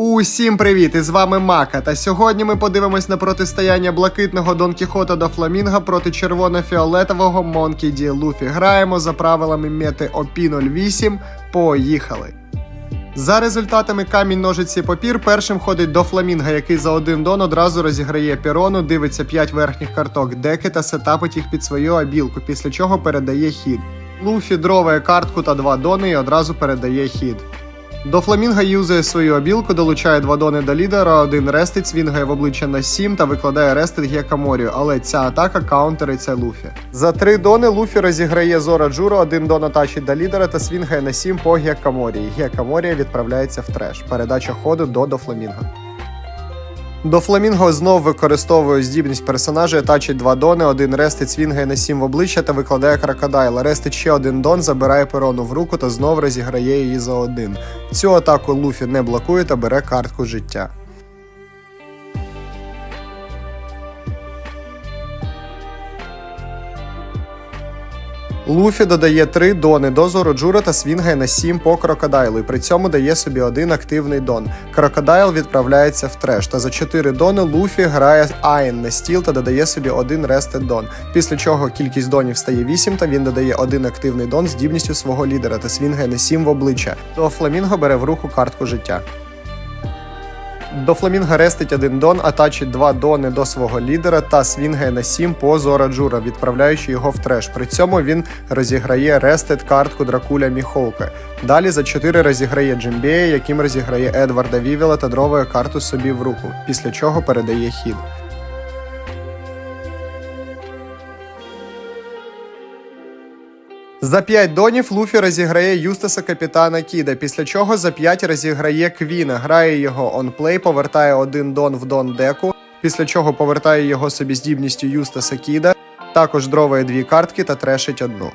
Усім привіт! І з вами Мака. Та сьогодні ми подивимось на протистояння блакитного Дон Кіхота до Фламінга проти червоно-фіолетового Монкі Ді Луфі. Граємо за правилами мети ОПІ 08. Поїхали! За результатами камінь ножиці папір першим ходить до фламінга, який за один дон одразу розіграє пірону, дивиться 5 верхніх карток деки та сетапить їх під свою абілку, після чого передає хід. Луфі дроває картку та два дони і одразу передає хід. До фламінга юзає свою обілку, долучає два дони до лідера, один рестить, свінгає в обличчя на 7 та викладає рестит Гекаморію, але ця атака каунтериться Луфі. За три дони Луфі розіграє Зора Джуро, один дон атачить до лідера та свінгає на 7 по Гекаморії. Гекаморія відправляється в треш. Передача ходу до Дофламінга. До Фламінго знов використовує здібність персонажа, тачить два дони, один рестить свінгає на сім в обличчя та викладає крокодайла. Рестить ще один дон, забирає перону в руку та знов розіграє її за один. Цю атаку Луфі не блокує та бере картку життя. Луфі додає 3 дони до Зороджура та свінгає на 7 по крокодайлу, і при цьому дає собі один активний дон. Крокодайл відправляється в треш, та за 4 дони Луфі грає Айн на стіл та додає собі один рестед дон. Після чого кількість донів стає 8, та він додає один активний дон здібністю свого лідера та свінгає на 7 в обличчя. То Фламінго бере в руку картку життя. До Фламінга рестить один дон, а тачить два дони до свого лідера та свінгає на 7 по Зора Джура, відправляючи його в треш. При цьому він розіграє рестит картку Дракуля Міхоука. Далі за 4 розіграє Джимбея, яким розіграє Едварда Вівела та дровує карту собі в руку, після чого передає хід. За 5 донів Луфі розіграє Юстаса капітана Кіда, після чого за 5 розіграє Квіна, грає його онплей, повертає один дон в дон деку, після чого повертає його собі здібністю Юстаса Кіда, також дроває дві картки та трешить одну.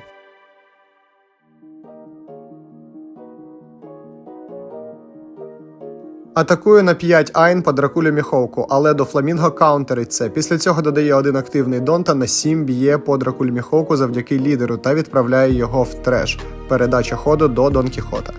Атакує на 5 Айн по дракулю Міховку, але до Фламінго каунтерить це. Після цього додає один активний дон та на 7 б'є по дракуль Міховку завдяки лідеру та відправляє його в треш. Передача ходу до Дон Кіхота.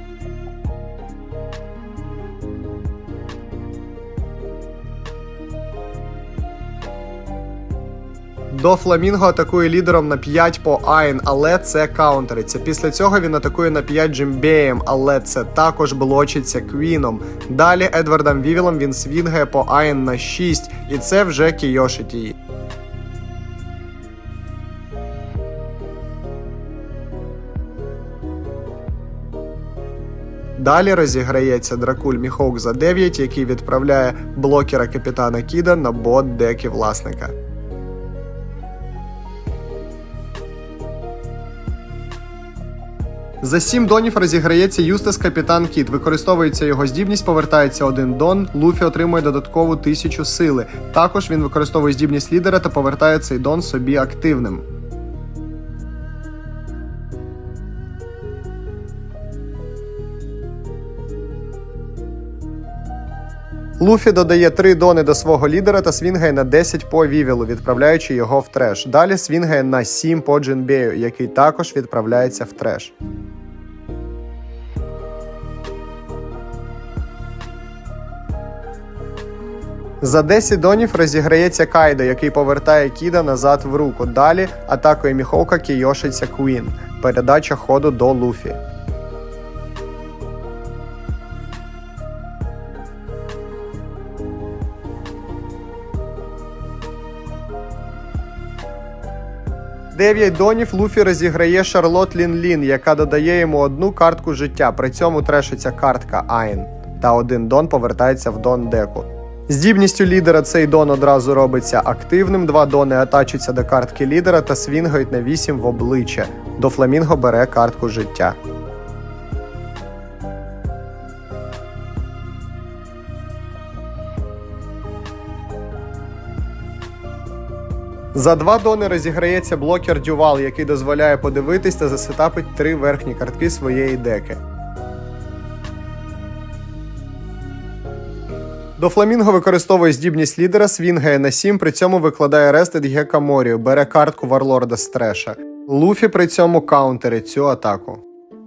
До Фламінго атакує лідером на 5 по Айн, але це каунтериться. Після цього він атакує на 5 Джимбеєм, але це також блочиться Квіном. Далі Едвардом Вівілом він свінгає по Айн на 6, і це вже кійошить її. Далі розіграється Дракуль Міхоук за 9, який відправляє блокера капітана Кіда на бот деки власника. За 7 донів розіграється Юстас Капітан Кіт. Використовується його здібність, повертається один дон. Луфі отримує додаткову 1000 сили. Також він використовує здібність лідера та повертає цей дон собі активним. Луфі додає 3 дони до свого лідера та свінгає на 10 по Вівілу, відправляючи його в треш. Далі свінгає на 7 по Джинбею, який також відправляється в треш. За 10 донів розіграється Кайдо, який повертає Кіда назад в руку. Далі атакує Міхоука Кійошиться Куін. Передача ходу до Луфі. Дев'ять донів Луфі розіграє Шарлот Лін Лін, яка додає йому одну картку життя. При цьому трешиться картка Айн. Та один дон повертається в дон деку. Здібністю лідера цей дон одразу робиться активним. Два дони атачуються до картки лідера та свінгають на 8 в обличчя. До Фламінго бере картку життя. За два дони розіграється блокер Дювал, який дозволяє подивитись та засетапить три верхні картки своєї деки. До Фламінго використовує здібність лідера, свінгає на 7, при цьому викладає рестед Гекаморію, бере картку Варлорда з. Луфі при цьому каунтерить цю атаку.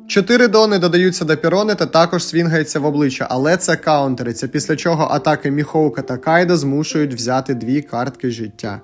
Чотири дони додаються до пірони та також свінгається в обличчя, але це каунтериться, після чого атаки Міхоука та Кайда змушують взяти дві картки життя.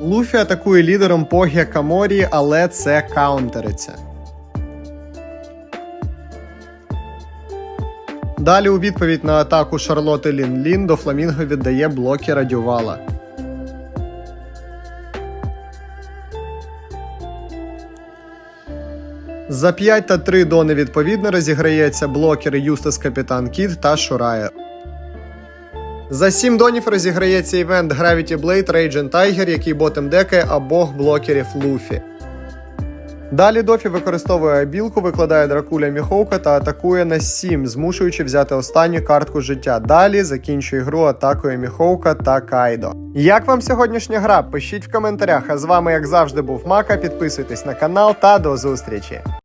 Луфі атакує лідером Погія Каморі, але це каунтериться. Далі у відповідь на атаку Шарлоти Лін Лін до Фламінго віддає блокера Дювала. За 5 та 3 дони відповідно розіграється блокери Юстас Капітан Кіт та Шурая. За 7 донів розіграється івент Gravity Blade Raging Tiger, який ботем декає обох блокерів Луфі. Далі Дофі використовує білку, викладає дракуля Міхоука та атакує на 7, змушуючи взяти останню картку життя. Далі закінчує гру атакою Міхоука та Кайдо. Як вам сьогоднішня гра? Пишіть в коментарях. А з вами, як завжди, був Мака. Підписуйтесь на канал та до зустрічі.